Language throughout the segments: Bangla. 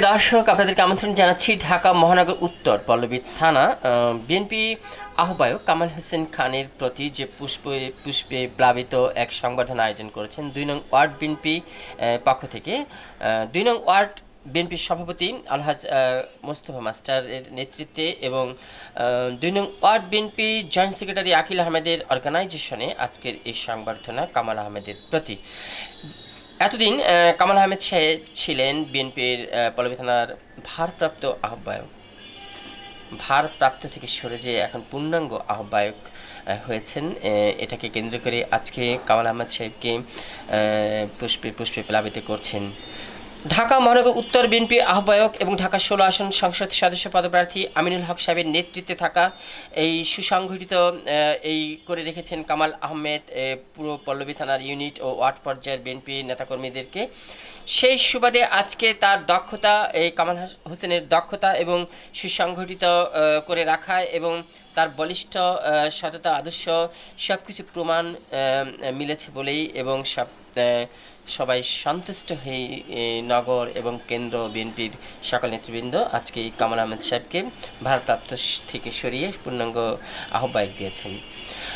প্রিয় দর্শক, আপনাদেরকে আমন্ত্রণ জানাচ্ছি ঢাকা মহানগর উত্তর পল্লবী থানা। বিএনপি আহ্বায়ক কামাল হোসেন খানের প্রতি যে পুষ্পে পুষ্পে প্লাবিত এক সংবর্ধনা আয়োজন করেছেন, দুই নং ওয়ার্ড বিএনপি পক্ষ থেকে। দুই নং ওয়ার্ড বিএনপির সভাপতি আলহাজ মোস্তফা মাস্টারের নেতৃত্বে এবং দুই নং ward BNP joint secretary Akil আহমেদের অর্গানাইজেশনে আজকের এই সংবর্ধনা কামাল আহমেদের প্রতি। এতদিন কামাল আহমেদ সাহেব ছিলেন বিএনপির পল্লবী থানার ভারপ্রাপ্ত আহ্বায়ক। ভারপ্রাপ্ত থেকে সরে যে এখন পূর্ণাঙ্গ আহ্বায়ক হয়েছেন। এটাকে কেন্দ্র করে আজকে কামাল আহমেদ সাহেবকে পুষ্পে পুষ্পে প্লাবিত করছেন। ঢাকা মহানগর উত্তর বিএনপি আহ্বায়ক এবং ঢাকা ষোলো আসন সংসদ সদস্য পদপ্রার্থী আমিনুল হক সাহেবের নেতৃত্বে থাকা এই সুসংগঠিত এই করে রেখেছেন কামাল আহমেদ আহ, পুরো পল্লবী থানার ইউনিট ও ওয়ার্ড পর্যায়ের বিএনপি নেতাকর্মীদেরকে। সেই সুবাদে আজকে তার দক্ষতা এই কামাল হোসেনের দক্ষতা এবং সুসংগঠিত করে রাখা এবং তার বলিষ্ঠ সততা আদর্শ সব কিছু প্রমাণ মিলেছে বলেই এবং সব সবাই সন্তুষ্ট হয়ে নগর এবং কেন্দ্র বিএনপির সকল নেতৃবৃন্দ, আজকে কামাল আহমেদ সাহেবকে ভারপ্রাপ্ত থেকে সরিয়ে পূর্ণাঙ্গ আহ্বায়ক দিয়েছেন।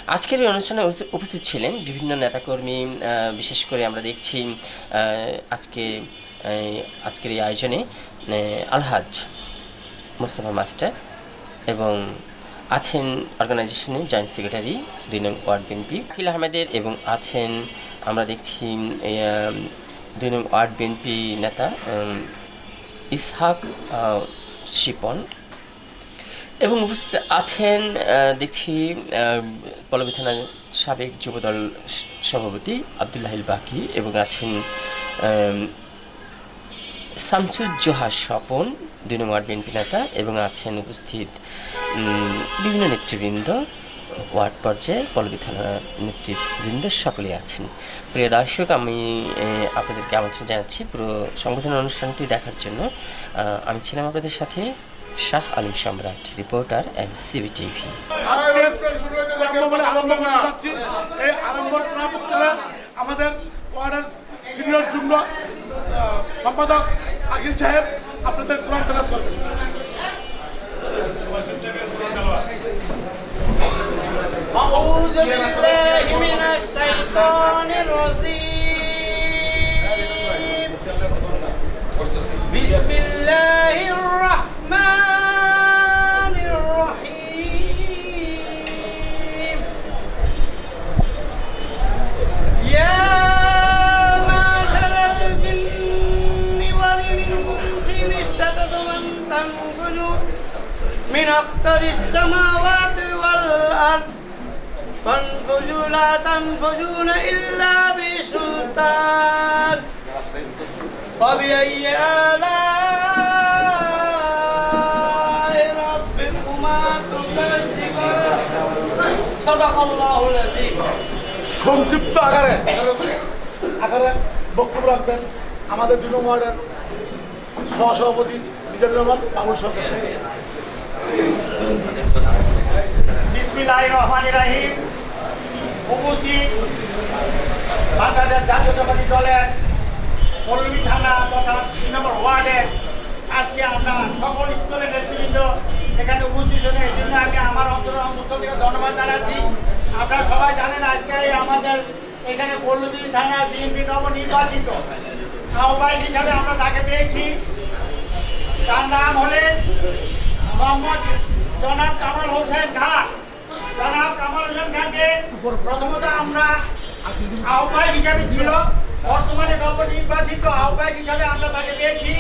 আজকের এই অনুষ্ঠানে উপস্থিত- ছিলেন বিভিন্ন নেতাকর্মী বিশেষ করে আমরা দেখছি আজকে আজকের এই আয়োজনে আলহাজ মুস্তফা মাস্টার এবং আছেন অর্গানাইজেশনের জয়েন্ট সেক্রেটারি দুই নং ওয়ার্ড বিএনপি, আকিল আহমেদের এবং আছেন আমরা দেখছি দুই নং ওয়ার্ড বিএনপি নেতা ইসহাক শিপন এবং উপস্থিত আছেন দেখছি পল্লবী থানার সাবেক যুবদল সভাপতি আবদুল্লাহিল বাকি এবং আছেন শামসুজ্জোহা স্বপন, দুই নম্বর বিএনপি নেতা এবং আছেন উপস্থিত বিভিন্ন নেতৃবৃন্দ। ওয়ার্ড পর্যায়ে পল্লবী থানার নেতৃবৃন্দ সকলেই আছেন। প্রিয় দর্শক, আমি আপনাদেরকে আমন্ত্রণ জানাচ্ছি পুরো সংগঠন অনুষ্ঠানটি দেখার জন্য। আমি ছিলাম আপনাদের সাথে শাহ আলম সম্রাট, রিপোর্টার এম সিবি টিভি। আমাদের ওয়ার্ডের সিনিয়র যুগ্ম সম্পাদক আকিল সাহেব আপনাদের কোরআন করবেন। بالله من الشيطان الرجيم. بسم الله الرحمن الرحيم. يا معشر الجن والإنس إن استطعتم أن تنفذوا من أقطار السماوات والأرض فانفذوا لا تنفذون إلا بسلطان فبأي آلاء ربكما تكذبان صدق الله العظيم সংক্ষিপ্ত আকারে আকারে বক্তব্য রাখবেন আমাদের দুই নম্বর ওয়ার্ডের সহসভাপতি সিজানুর রহমান বাবুল সরকার সাহেব বিসমিল্লাহ রহমান রাহিম উপস্থিত বাংলাদেশ জাতীয়তাবাদী দলের পল্লবী থানা তথা তিন নম্বর ওয়ার্ডের। আজকে আমরা সকল স্তরের নেতৃবৃন্দ এখানে উপস্থিত হন এই জন্য আমি আমার অন্তর অন্তর থেকে ধন্যবাদ জানাচ্ছি। আপনারা সবাই জানেন আজকে আমাদের এখানে পল্লবী থানা বিএনপি নবনির্বাচিত আহ্বায়ক হিসাবে আমরা তাকে পেয়েছি। তার নাম হলেন মোহাম্মদ জনাব কামাল হোসেন খান। জনাব কামাল প্রথমত আমরা আহ্বায়ক হিসাবে ছিল। বর্তমানে নবনির্বাচিত আহ্বায়ক হিসাবে আমরা তাকে পেয়েছি।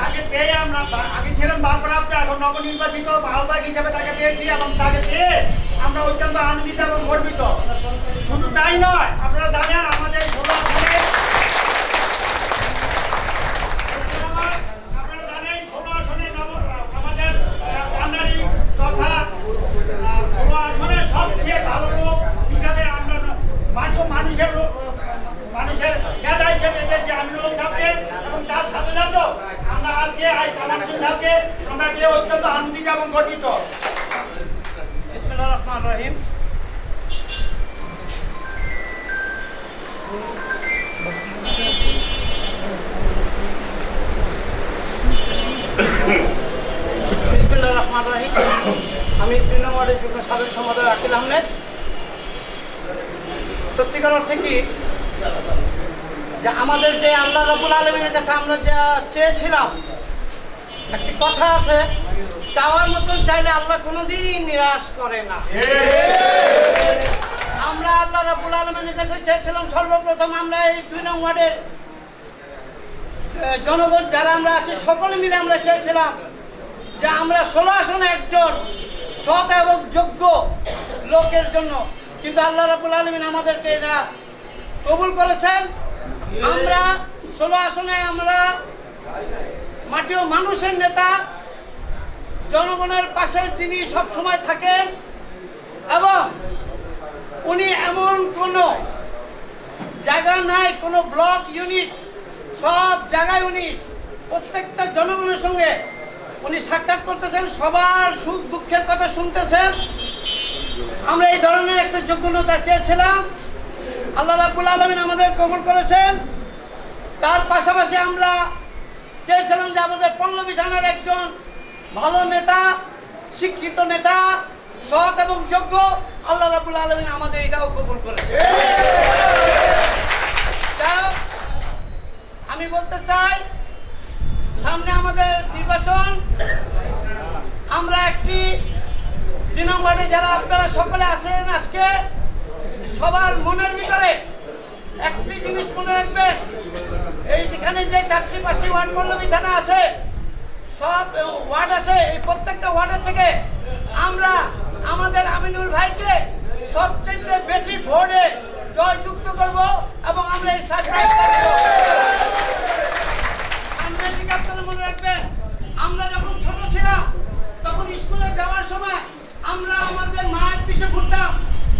তাকে পেয়ে আমরা আগে ছিলেন ভারপ্রাপ্ত এখন নবনির্বাচিত আহ্বায়ক হিসাবে তাকে পেয়েছি এবং তাকে পেয়ে আমরা অত্যন্ত আনন্দিত এবং গর্বিত। শুধু তাই নয়, আপনারা জানেন আমাদের আপনাকে আমরা পেয়ে অত্যন্ত আনন্দিত এবং গর্বিত। রহমান রহিম। রহমান রহিম। আমি তৃণমূলের ওয়ার্ডের যুগ্ম সাবেক সম্পাদক আকিল আহমেদ। সত্যিকার অর্থে কি? যে আমাদের যে আল্লাহ রবুল আলমীর কাছে আমরা যা চেয়েছিলাম একটি কথা আছে, চাওয়ার মতন চাইলে আল্লাহ কোনোদিন নিরাশ করে না। আমরা আল্লাহ রবুল আলমিনের কাছে চেয়েছিলাম সর্বপ্রথম আমরা এই দুই নং ওয়ার্ডের জনগণ যারা আমরা আছি, সকলে মিলে আমরা চেয়েছিলাম যে আমরা ষোলো আসনে একজন সৎ এবং যোগ্য লোকের জন্য। কিন্তু আল্লাহ রাবুল আলমিন আমাদেরকে এটা কবুল করেছেন। আমরা ষোলো আসনে আমরা মাটি ও মানুষের নেতা, জনগণের পাশে তিনি সব সময় থাকেন এবং উনি এমন কোনো জায়গা নাই, কোনো ব্লক, ইউনিট, সব জায়গায় উনি, প্রত্যেকটা জনগণের সঙ্গে উনি সাক্ষাৎ করতেছেন, সবার সুখ দুঃখের কথা শুনতেছেন। আমরা এই ধরনের একটা যোগ্যতা চেয়েছিলাম। আল্লাহ রাবুল আলমিন আমাদের কবুল করেছেন। তার পাশাপাশি আমরা চেয়েছিলাম যে আমাদের পল্লবী থানার একজন ভালো নেতা, শিক্ষিত নেতা, সৎ এবং যোগ্য, আল্লাহ রাবুল আলমিন আমাদের এটাও কবুল করেছে। আমি বলতে চাই, সামনে আমাদের নির্বাচন, আমরা একটি নম্বরে যারা আপনারা সকলে আছেন আজকে, সবার মনের ভিতরে একটি জিনিস মনে রাখবেন এই যেখানে যে চারটি পাঁচটি ওয়ার্ড পল্লবী থানা আছে, সব ওয়ার্ড আছে, এই প্রত্যেকটা ওয়ার্ডের থেকে আমরা আমাদের আমিনুল ভাইকে সবচেয়ে বেশি ভোটে জয়যুক্ত করব এবং আমরা এই সারপ্রাইজ আপনারা মনে রাখবেন, আমরা যখন ছোট ছিলাম, তখন স্কুলে যাওয়ার সময় আমরা আমাদের মায়ের পিছে ঘুরতাম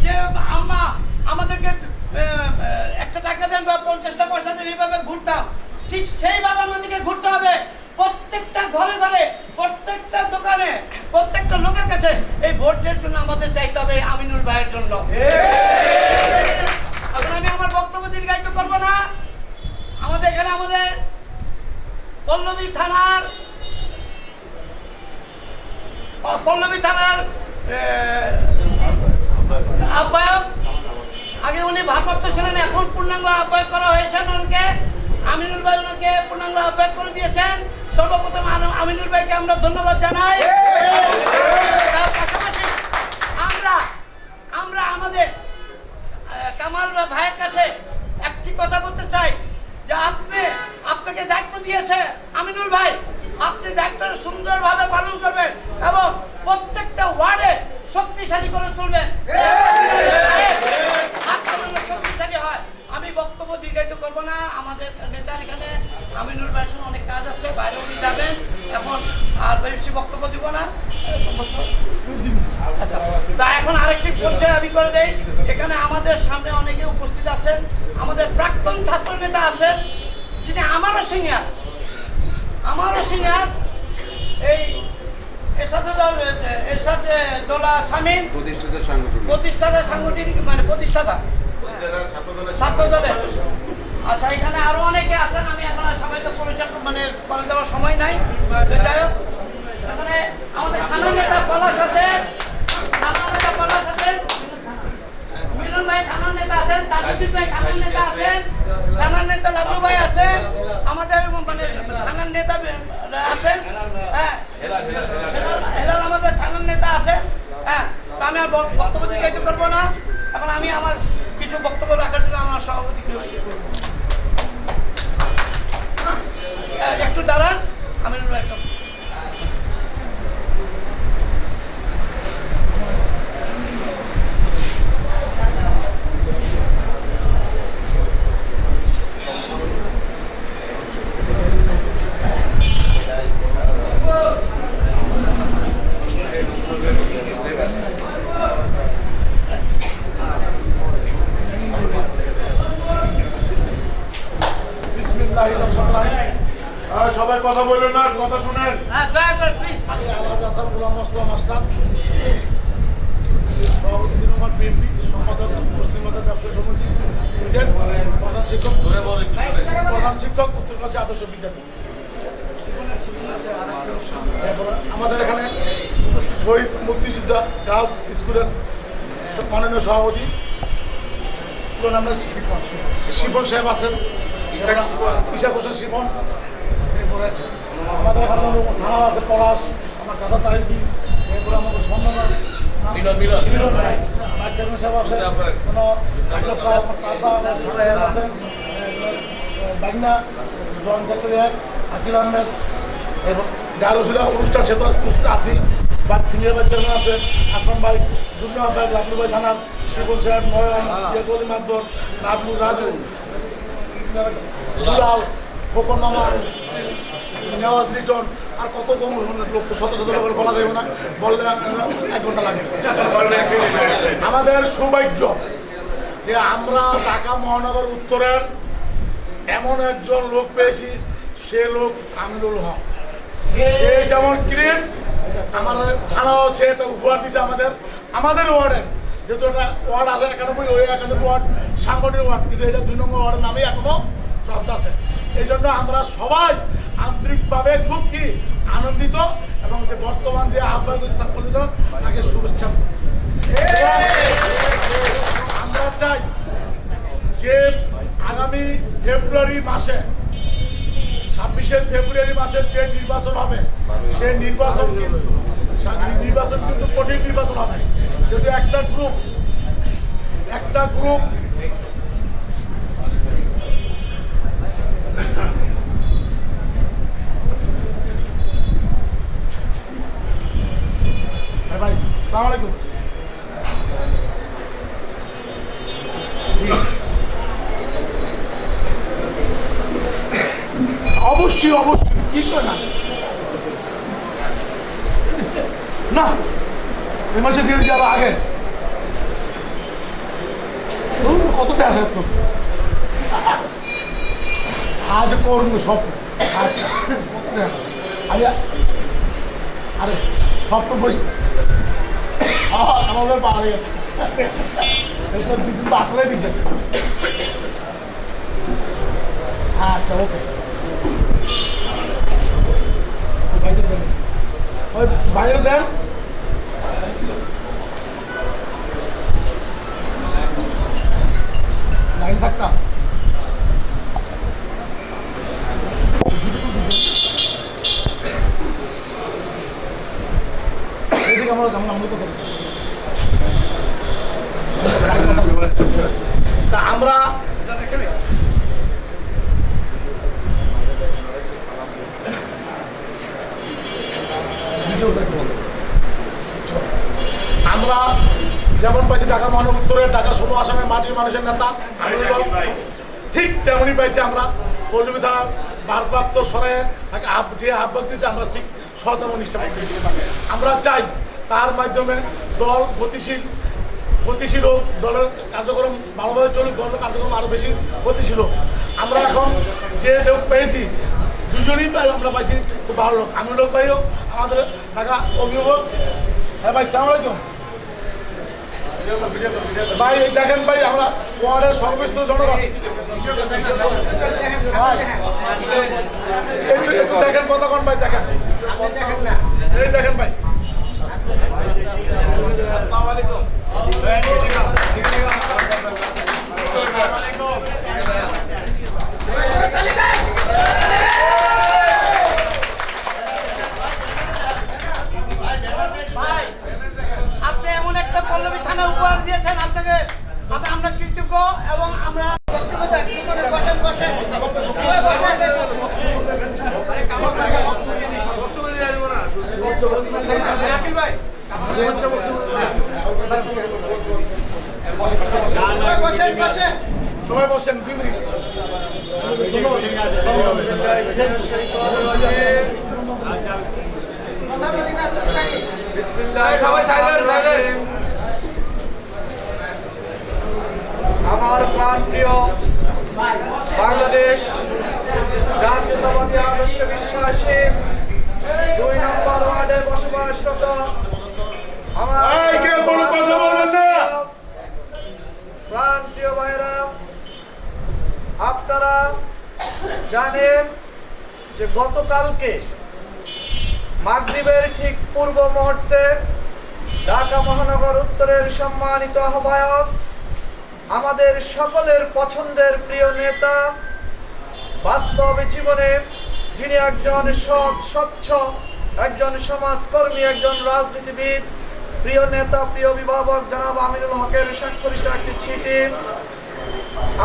যে, আম্মা, আমাদেরকে একটা টাকা দেন বা পঞ্চাশটা পয়সা দেন এইভাবে ঘুরতাম। ঠিক সেইভাবে আমাদেরকে ঘুরতে হবে। প্রত্যেকটা ঘরে ঘরে প্রত্যেকটা দোকানে প্রত্যেকটা লোকের কাছে এই ভোটের জন্য আমাদের চাইতে হবে এই আমিনুল ভাইয়ের জন্য। এখন আমি আমার বক্তব্য দীর্ঘায়িত করব না। আমাদের এখানে আমাদের পল্লবী থানার পল্লবী থানার আহ, আহ্বায়ক আগে উনি ভারপ্রাপ্ত ছিলেন, এখন পূর্ণাঙ্গ আহ্বায়ক করা হয়েছে ওনাকে আমিনুল ভাই ওনাকে পূর্ণাঙ্গ আহ্বায়ক করে দিয়েছেন। সর্বপ্রথম আম- আমিনুল ভাইকে আমরা ধন্যবাদ জানাই। পাশাপাশি আমরা আমরা আমাদের কামাল ভাইয়ের কাছে একটি কথা বলতে চাই, যে আপনি আপনাকে দায়িত্ব দিয়েছে আমিনুল ভাই। আপনি দায়িত্বটা সুন্দরভাবে পালন করবেন এবং প্রত্যেকটা ওয়ার্ডে শক্তিশালী করে তুলবেন। শক্তিশালী হয় আমি বক্তব্য দীর্ঘায়িত করব না। আমাদের নেতার এখানে আমিনুল ভাইয়ের সঙ্গে অনেক কাজ আছে বাইরে উনি যাবেন। এখন আর বেশি বক্তব্য দিব না। আচ্ছা তা এখন আরেকটি পরিচয় আমি করে দেই। এখানে আমাদের সামনে অনেকে উপস্থিত আছেন। আমাদের প্রাক্তন ছাত্র নেতা আছেন যিনি আমারও সিনিয়র। আমারও সিনিয়র। এই এরশাদ এরশাদ দোলা সাংগঠনিক। প্রতিষ্ঠাতা সাংগঠনিক মানে প্রতিষ্ঠাতা। ছাত্র দলের আচ্ছা এখানে আরও অনেকে আছেন আমি এখন সবাইকে পরিচয় মানে করে দেওয়ার সময় নাই। যাই হোক এখানে আমাদের নেতা পলাশ আছে থানার নেতা পলাশ আছেন মিলন ভাই থানার নেতা আছেন তাজুদ্দিন ভাই থানার নেতা আছেন থানার নেতা লাবলু ভাই আছেন আমাদের মানে থানার নেতা আছেন হ্যাঁ। হেলাল আমাদের থানার নেতা আছে হ্যাঁ। আমি আর বক- বক্তব্য করব না। এখন আমি আমার কিছু বক্তব্য রাখার জন্য আমার সভাপতি একটু দাঁড়ান আমি একটা বিসমিল্লাহির রহমানির রহিম। হ্যাঁ, সবাই কথা বললেন না কথা শুনেন হ্যাঁ দয়া করে প্লিজ আমি আলাদ হাসান গোলাম মোস্তফা মাস্টার সভাপতি দুই নম্বর বিএনপি সম্পাদক মুসলিম মাদের ব্যবসা সমিতি প্রেসিডেন্ট, প্রধান শিক্ষক শিক্ষক উত্তরকাছি আদর্শ বিদ্যাপীঠ। আমাদের এখানে শহীদ মুক্তিযোদ্ধা গার্লস স্কুলের মাননীয় সভাপতি শিবন সাহেব। আছেন। ইশাক হোসেন শিবন এরপরে আমাদের এখানে থানা আছে পলাশ আমার চাচা তাহিদি এরপরে আমাদের সম্মান চেয়ারম্যান সাহেব আছে কোনো সাহেব চাচা আছেন। বাগনা জন চক্রিয়া আকিল আহমেদ এবং যার ওষুধ অনুষ্ঠান, সে তো উপস্থিত আছি। বা সিনিয়র বাচ্চারা আছে, আসলাম ভাই, দুর্গা ভাই লাভলু ভাই থানার শিবন সাহেব, নয়ন ইয়েকলি মাদবর রাবলু, রাজু, দুলাল, খোকন মামা নেওয়াজ, লিটন, আর কত কম লোক তো শত শত লোকের বলা যাবে না, বললে এক ঘণ্টা লাগে। আমাদের সৌভাগ্য যে আমরা ঢাকা মহানগর উত্তরের এমন একজন লোক পেয়েছি সে লোক আমিরুল হক। সে যেমন ক্লিন আমার থানা হচ্ছে এটা উপহার দিছে আমাদের আমাদের ওয়ার্ডের। যেহেতু একটা ওয়ার্ড আছে একানব্বই ওই একানব্বই ওয়ার্ড সাংগঠনিক ওয়ার্ড কিন্তু এটা দুই নম্বর ওয়ার্ডের নামে এখনও চলতেছে এই জন্য আমরা সবাই আন্তরিকভাবে খুব কি আনন্দিত এবং যে বর্তমান যে আহ্বায়ক প্রতি তাকে শুভেচ্ছা। আমরা চাই যে আগামী ফেব্রুয়ারি মাসে ছাব্বিশের ফেব্রুয়ারি মাসে যে নির্বাচন হবে সেই নির্বাচন নির্বাচন কিন্তু কঠিন নির্বাচন হবে। যদি একটা গ্রুপ একটা গ্রুপ হ্যাঁ অবশ্যই অবশ্যই কি না? না মাসে দিয়ে যাব আগে। কততে আসে আজ করব সব আচ্ছা আরে সব তো বসে আমাদের পাহাড়ে আছে দিদি তো আটলে দিছে। আচ্ছা ওকে বাইরে দেন ওই বাইরে নেতা। ঠিক তেমনই পাইছি আমরা। পল্লবী থানার ভারপ্রাপ্ত সরে তাকে যে আহ্বান দিয়েছে, আমরা ঠিক সতেমন নিষ্ঠা আমরা চাই তার মাধ্যমে দল গতিশীল গতিশীল হোক, দলের কার্যক্রম ভালোভাবে চলুক, দলের কার্যক্রম আরও বেশি গতিশীল হোক। আমরা এখন যে লোক পেয়েছি, দুজনই আমরা পাইছি খুব ভালো লোক। আমি লোক পাই হোক, আমাদের ঢাকা অভিভাবক। হ্যাঁ ভাই, সালাম আলাইকুম। ভাই দেখেন ভাই আমরা ওয়ার্ডের সর্বস্তর জনগণ। দেখেন কতক্ষণ ভাই দেখেন। এই দেখেন ভাই আপনি এমন একটা পল্লবী থানা উপহার দিয়েছেন আপনাকে আমি আমরা কৃতজ্ঞ এবং আমরা ব্যক্তিগত একজনের বসেন বসেন সবাই বসেন। আকিল ভাই সবাই বসেন বসেন সবাই বসেন দুই মিনিট কথা বলি না চুপ থাকি আমার প্রাণ প্রিয় বাংলাদেশ জাতীয়তাবাদী আদর্শ বিশ্বাসী দুই নম্বর ওয়ার্ডে বসবাসরত আমার প্রাণ প্রিয় ভাইরা আপনারা জানেন যে গতকালকে মাগরিবের ঠিক পূর্ব মুহূর্তে ঢাকা মহানগর উত্তরের সম্মানিত আহ্বায়ক, আমাদের সকলের পছন্দের প্রিয় নেতা, বাস্তব জীবনে যিনি একজন সৎ, স্বচ্ছ, একজন সমাজকর্মী, একজন রাজনীতিবিদ, প্রিয় নেতা, প্রিয় অভিভাবক জনাব আমিনুল হকের স্বাক্ষরিত একটি চিঠি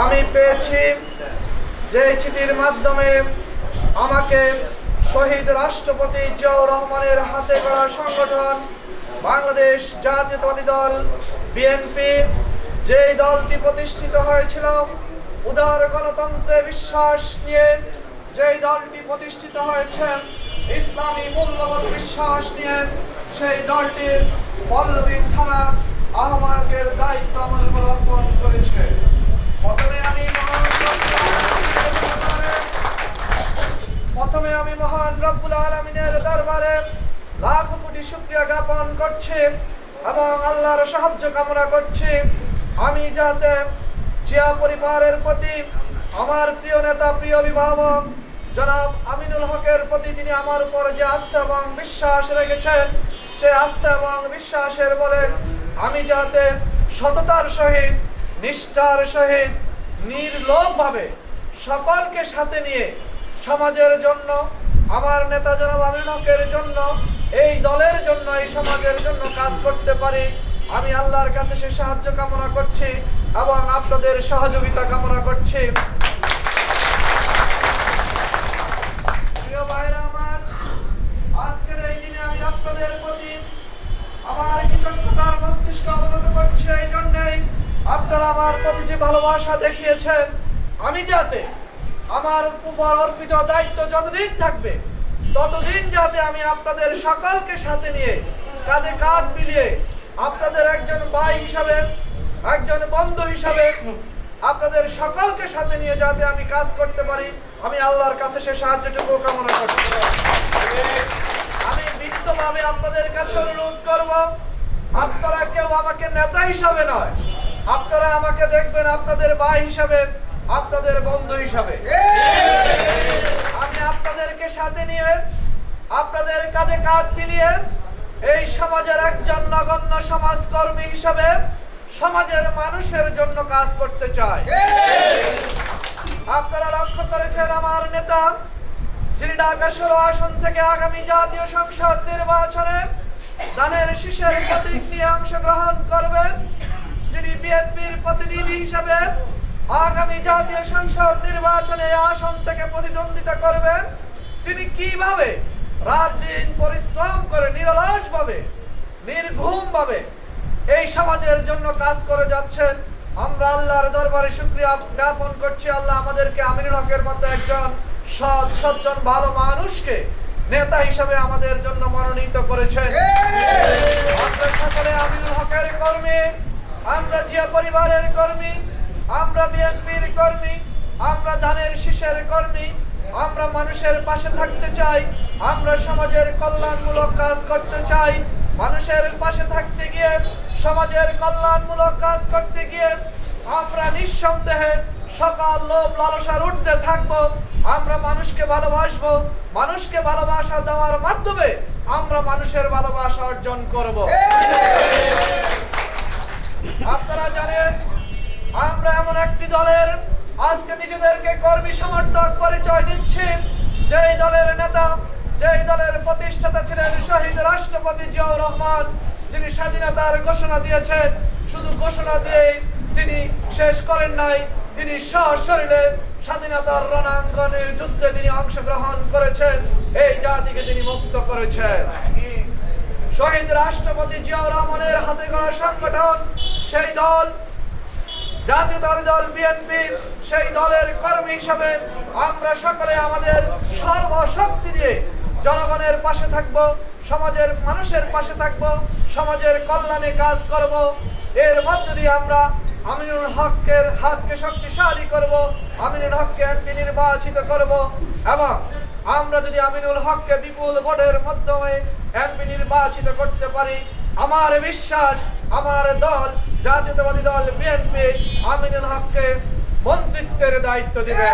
আমি পেয়েছি। যে চিঠির মাধ্যমে আমাকে শহীদ রাষ্ট্রপতি জিয়াউর রহমানের হাতে গড়া সংগঠন, বাংলাদেশ জাতীয়তাবাদী দল, বিএনপি, যেই দলটি প্রতিষ্ঠিত হয়েছিল, উদার গণতন্ত্রে বিশ্বাস নিয়ে যেই দলটি প্রতিষ্ঠিত হয়েছে, ইসলামী মূল্যবোধ বিশ্বাস নিয়ে সেই দলটির পল্লবী থানা আহ্বায়কের দায়িত্ব আমার অর্পণ করেছে। প্রথমে আমি মহান রব্বুল আলমিনের দরবারে লাখ কোটি শুক্রিয়া জ্ঞাপন করছি এবং আল্লাহর সাহায্য কামনা করছি। আমি যাতে জিয়া পরিবারের প্রতি আমার প্রিয় নেতা, প্রিয় অভিভাবক, জনাব আমিনুল হকের প্রতি তিনি আমার উপর যে আস্থা এবং বিশ্বাস রেখেছেন সে আস্থা এবং বিশ্বাসের বলে আমি যাতে সততার সহিত, নিষ্ঠার সহিত, নির্লোভভাবে সকলকে সাথে নিয়ে সমাজের জন্য, আমার নেতা জনাব আমিনুল হকের জন্য, এই দলের জন্য, এই সমাজের জন্য কাজ করতে পারি। আমি আল্লাহর কাছে সে সাহায্য কামনা করছি এবং আপনাদের সহযোগিতা কামনা করছি। প্রিয় ভাইরা আমার, আজকের এই দিনে আমি আপনাদের প্রতি আমার মস্তিষ্ক অবগত করছি। এই জন্যেই আপনারা আমার প্রতি যে ভালোবাসা দেখিয়েছেন, আমি যাতে আমার উপর অর্পিত দায়িত্ব যতদিন থাকবে, ততদিন যাতে আমি আপনাদের সকলকে সাথে নিয়ে কাঁধে কাঁধ মিলিয়ে আপনাদের একজন ভাই হিসাবে, একজন বন্ধু হিসাবে আপনাদের সকলকে সাথে নিয়ে যাতে আমি কাজ করতে পারি, আমি আল্লাহর কাছে সে সাহায্যটুকু কামনা করছি। আমি বিনীতভাবে আপনাদের কাছে অনুরোধ করব, আপনারা কেউ আমাকে নেতা হিসাবে নয়, আপনারা আমাকে দেখবেন আপনাদের ভাই হিসাবে আপনাদের বন্ধু হিসাবে। আমি আপনাদেরকে সাথে নিয়ে আপনাদের কাঁধে কাঁধ মিলিয়ে এই সমাজের একজন নগণ্য সমাজকর্মী হিসাবে সমাজের মানুষের জন্য কাজ করতে চাই। আপনারা লক্ষ্য করেছেন আমার নেতা যিনি ঢাকা ষোলো আসন থেকে আগামী জাতীয় সংসদ নির্বাচনে দানের শীষের প্রতীক নিয়ে অংশগ্রহণ করবেন যিনি বিএনপির প্রতিনিধি হিসাবে আগামী জাতীয় সংসদ নির্বাচনে আসন থেকে প্রতিদ্বন্দ্বিতা করবেন। তিনি কীভাবে? রাত দিন পরিশ্রম করে নিরলস ভাবে নির্ঘুম ভাবে এই সমাজের জন্য কাজ করে যাচ্ছেন। আমরা আল্লাহর দরবারে শুক্রিয়া জ্ঞাপন করছি। আল্লাহ আমাদেরকে আমিনুল হকের মতো একজন সৎ সজ্জন ভালো মানুষকে নেতা হিসাবে আমাদের জন্য মনোনীত করেছেন। আমরা সকলে আমিনুল হকের কর্মী আমরা জিয়া পরিবারের কর্মী আমরা বিএনপির কর্মী আমরা ধানের শীষের কর্মী আমরা মানুষের পাশে থাকতে চাই আমরা সমাজের কল্যাণমূলক কাজ করতে চাই। মানুষের পাশে থাকতে গিয়ে সমাজের কল্যাণমূলক কাজ করতে গিয়ে আমরা নিঃসন্দেহে সকাল লোভ লালসার উঠতে থাকব আমরা মানুষকে ভালোবাসবো মানুষকে ভালোবাসা দেওয়ার মাধ্যমে আমরা মানুষের ভালোবাসা অর্জন করব। আপনারা জানেন আমরা এমন একটি দলের আজকে নিজেদেরকে কর্মী সমর্থক পরিচয় দিচ্ছি। যেই দলের নেতা, যেই দলের প্রতিষ্ঠাতা ছিলেন শহীদ রাষ্ট্রপতি জিয়াউর রহমান, যিনি স্বাধীনতার ঘোষণা দিয়েছেন। শুধু ঘোষণা দিয়েই তিনি শেষ করেন নাই, তিনি সশরীরে স্বাধীনতার রণাঙ্গনের যুদ্ধে তিনি অংশগ্রহণ করেছেন। এই জাতিকে তিনি মুক্ত করেছেন। শহীদ রাষ্ট্রপতি জিয়াউর রহমানের হাতে গড়া সংগঠন, সেই দল জাতীয়তাবাদী দল বিএনপি সেই দলের কর্মী হিসাবে আমরা সকলে আমাদের সর্বশক্তি দিয়ে জনগণের পাশে থাকব, সমাজের মানুষের পাশে থাকব, সমাজের কল্যাণে কাজ করব। এর মধ্য দিয়ে আমরা আমিনুল হকের হাতকে শক্তিশালী করব, আমিনুল হককে এমপি নির্বাচিত করব এবং আমরা যদি আমিনুল হককে বিপুল ভোটের মাধ্যমে এমপি নির্বাচিত করতে পারি, আমার বিশ্বাস আমার দল, জাতীয়তাবাদী দল বিএনপি আমিনুল হককে মন্ত্রিত্বের দায়িত্ব দিবে।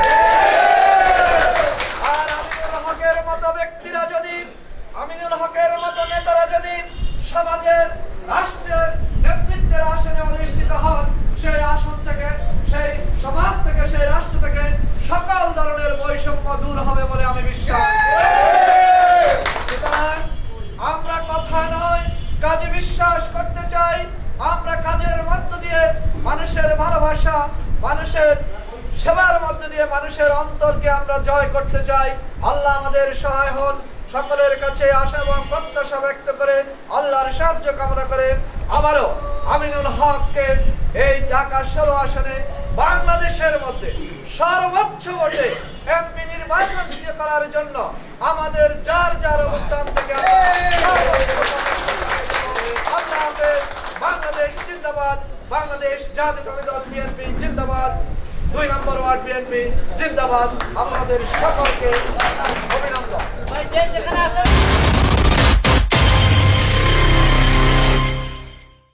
আর আমিনুল হকের মতো ব্যক্তিরা যদি, আমিনুল হকের মতো নেতারা যদি সমাজের, রাষ্ট্রের নেতৃত্বের আসনে অধিষ্ঠিত হন, সেই আসন থেকে, সেই সমাজ থেকে, সেই রাষ্ট্র থেকে সকল ধরনের বৈষম্য দূর হবে বলে আমি বিশ্বাস আমরা কথা নয় কাজে বিশ্বাস করতে চাই, আমরা কাজের মধ্য দিয়ে মানুষের ভালোবাসা, মানুষের সেবার মধ্য দিয়ে মানুষের অন্তরকে আমরা জয় করতে চাই। আল্লাহ আমাদের সহায় হন, সকলের কাছে আশা এবং প্রত্যাশা ব্যক্ত করে আল্লাহর সাহায্য কামনা করে। আবারও আমিনুল হককে এই ঢাকা ষোলো আসনে বাংলাদেশের মধ্যে সর্বোচ্চ ভোটে এমপি নির্বাচন করার জন্য আমাদের যার যার অবস্থান থেকে আল্লাহ হাফেজ বাংলাদেশ জিন্দাবাদ, বাংলাদেশ জাতীয় দল বিএনপি জিন্দাবাদ, দুই নম্বর ওয়ার্ড বিএনপি জিন্দাবাদ, আপনাদের সকলকে অভিনন্দন।